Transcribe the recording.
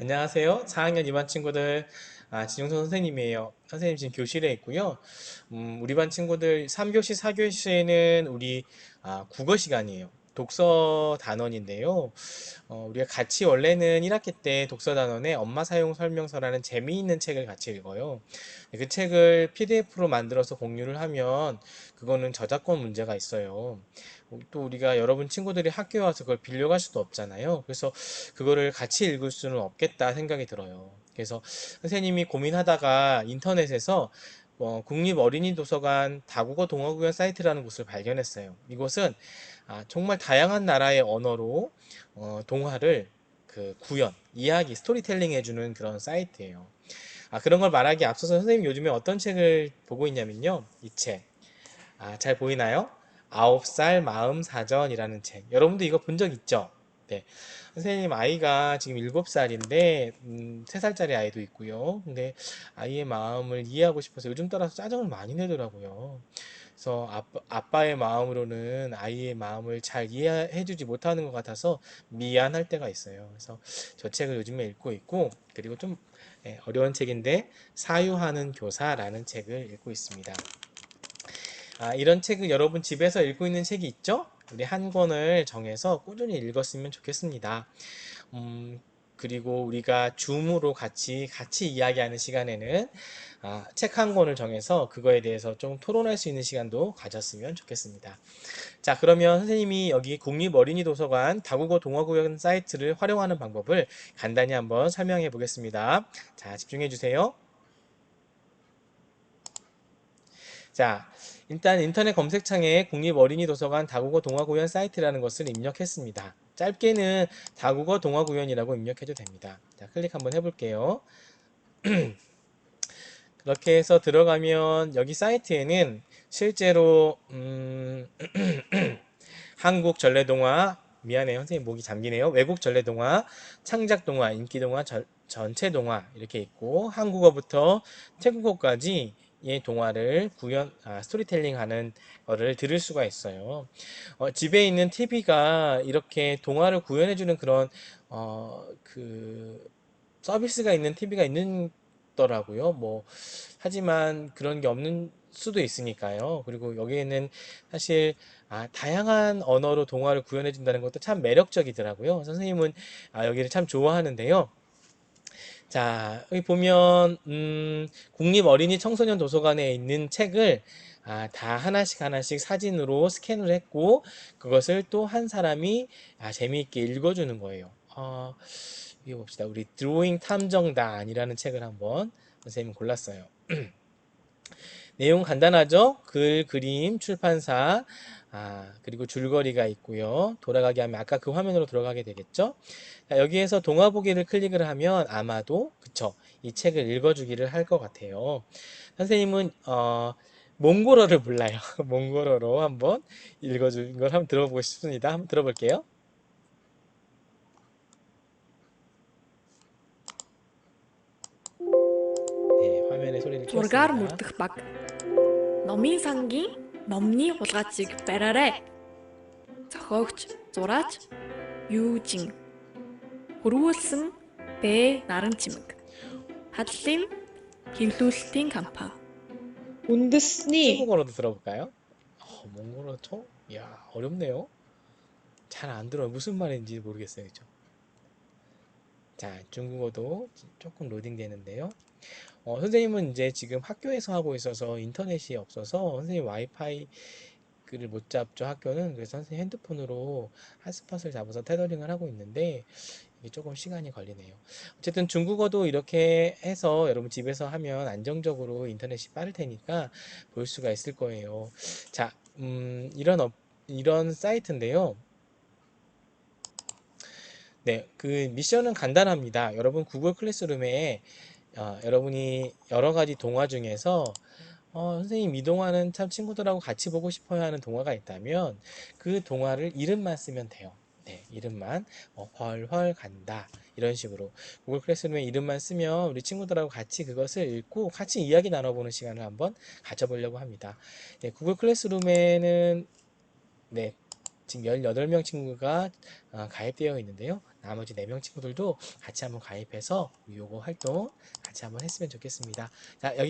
안녕하세요. 4학년 2반 친구들. 아, 진용선 선생님이에요. 선생님 지금 교실에 있고요. 음, 우리 반 친구들 3교시, 4교시에는 우리 아, 국어 시간이에요. 독서 단원인데요. 어, 우리가 같이 원래는 1학기 때 독서 단원에 엄마 사용 설명서라는 재미있는 책을 같이 읽어요. 그 책을 PDF로 만들어서 공유를 하면 그거는 저작권 문제가 있어요. 또 우리가 여러분 친구들이 학교에 와서 그걸 빌려갈 수도 없잖아요. 그래서 그거를 같이 읽을 수는 없겠다 생각이 들어요. 그래서 선생님이 고민하다가 인터넷에서 어, 국립어린이도서관 다국어 동화구연 사이트라는 곳을 발견했어요. 이곳은 아, 정말 다양한 나라의 언어로 어, 동화를 그 구연, 이야기, 스토리텔링 해주는 그런 사이트예요. 아, 그런 걸 말하기 앞서서 선생님 요즘에 어떤 책을 보고 있냐면요. 이 책. 아, 잘 보이나요? 아홉 살 마음 사전이라는 책. 여러분도 이거 본 적 있죠? 네. 선생님 아이가 지금 일곱 살인데 음, 세 살짜리 아이도 있고요. 근데 아이의 마음을 이해하고 싶어서 요즘 따라서 짜증을 많이 내더라고요. 그래서 아빠, 아빠의 마음으로는 아이의 마음을 잘 이해해주지 못하는 것 같아서 미안할 때가 있어요. 그래서 저 책을 요즘에 읽고 있고 그리고 좀 예, 어려운 책인데 사유하는 교사라는 책을 읽고 있습니다. 아, 이런 책을 여러분 집에서 읽고 있는 책이 있죠? 우리 한 권을 정해서 꾸준히 읽었으면 좋겠습니다. 음, 그리고 우리가 줌으로 같이 같이 이야기하는 시간에는 아, 책 한 권을 정해서 그거에 대해서 좀 토론할 수 있는 시간도 가졌으면 좋겠습니다. 자, 그러면 선생님이 여기 국립어린이도서관 다국어 동화구역 사이트를 활용하는 방법을 간단히 한번 설명해 보겠습니다. 자, 집중해 주세요. 자, 일단 인터넷 검색창에 국립어린이도서관 다국어 동화구연 사이트라는 것을 입력했습니다. 짧게는 다국어 동화구연이라고 입력해도 됩니다. 자, 클릭 한번 해볼게요. 그렇게 해서 들어가면 여기 사이트에는 실제로 음, 한국 전래동화 미안해요 선생님 목이 잠기네요 외국 전래동화 창작동화 인기동화 전체동화 이렇게 있고 한국어부터 태국어까지 의 동화를 구현 아, 스토리텔링 하는 거를 들을 수가 있어요. 어, 집에 있는 TV가 이렇게 동화를 구현해 주는 그런 어, 그 서비스가 있는 TV가 있는 더라고요. 뭐 하지만 그런 게 없는 수도 있으니까요. 그리고 여기에는 사실 아, 다양한 언어로 동화를 구현해 준다는 것도 참 매력적이더라고요. 선생님은 아, 여기를 참 좋아하는데요. 자, 여기 보면 음, 국립 어린이 청소년 도서관에 있는 책을 아, 다 하나씩 하나씩 사진으로 스캔을 했고 그것을 또 한 사람이 아, 재미있게 읽어주는 거예요. 어, 이거 봅시다. 우리 드로잉 탐정단이라는 책을 한번 선생님 골랐어요. 내용 간단하죠? 글, 그림, 출판사, 아, 그리고 줄거리가 있고요. 돌아가게 하면 아까 그 화면으로 들어가게 되겠죠? 자, 여기에서 동화 보기를 클릭을 하면 아마도 그쵸? 이 책을 읽어주기를 할 것 같아요. 선생님은 어, 몽골어를 몰라요. 몽골어로 한번 읽어준 걸 한번 들어보고 싶습니다. 한번 들어볼게요. 네, 화면에 소리를 키웠습니다. мөрдөх баг. Номын сангийн номны хулгайчийг бариарай. Зохиогч, зураач Юужин. Хөрвүүлсэн Бэ наран чимэг. Хадлын хэвлүүлэлтийн компани. үндэсний 한국어로도 들어볼까요? 어, 몽골어 총? 이야, 어렵네요. 잘 안 들어요. 무슨 말인지 모르겠어요. 그죠? 자, 중국어도 조금 로딩 되는데요. 어, 선생님은 이제 지금 학교에서 하고 있어서 인터넷이 없어서 선생님 와이파이를 못 잡죠, 학교는. 그래서 선생님 핸드폰으로 핫스팟을 잡아서 테더링을 하고 있는데 이게 조금 시간이 걸리네요. 어쨌든 중국어도 이렇게 해서 여러분 집에서 하면 안정적으로 인터넷이 빠를 테니까 볼 수가 있을 거예요. 자, 음, 이런 업, 이런 사이트인데요. 네, 그 미션은 간단합니다. 여러분 구글 클래스룸에 어, 여러분이 여러 가지 동화 중에서 어, 선생님 이 동화는 참 친구들하고 같이 보고 싶어야 하는 동화가 있다면 그 동화를 이름만 쓰면 돼요. 네, 이름만 어, 헐헐 간다 이런 식으로 구글 클래스룸에 이름만 쓰면 우리 친구들하고 같이 그것을 읽고 같이 이야기 나눠보는 시간을 한번 가져보려고 합니다. 네, 구글 클래스룸에는 네, 지금 18명 친구가 어, 가입되어 있는데요. 나머지 4명 친구들도 같이 한번 가입해서 요거 활동 같이 한번 했으면 좋겠습니다. 자, 여기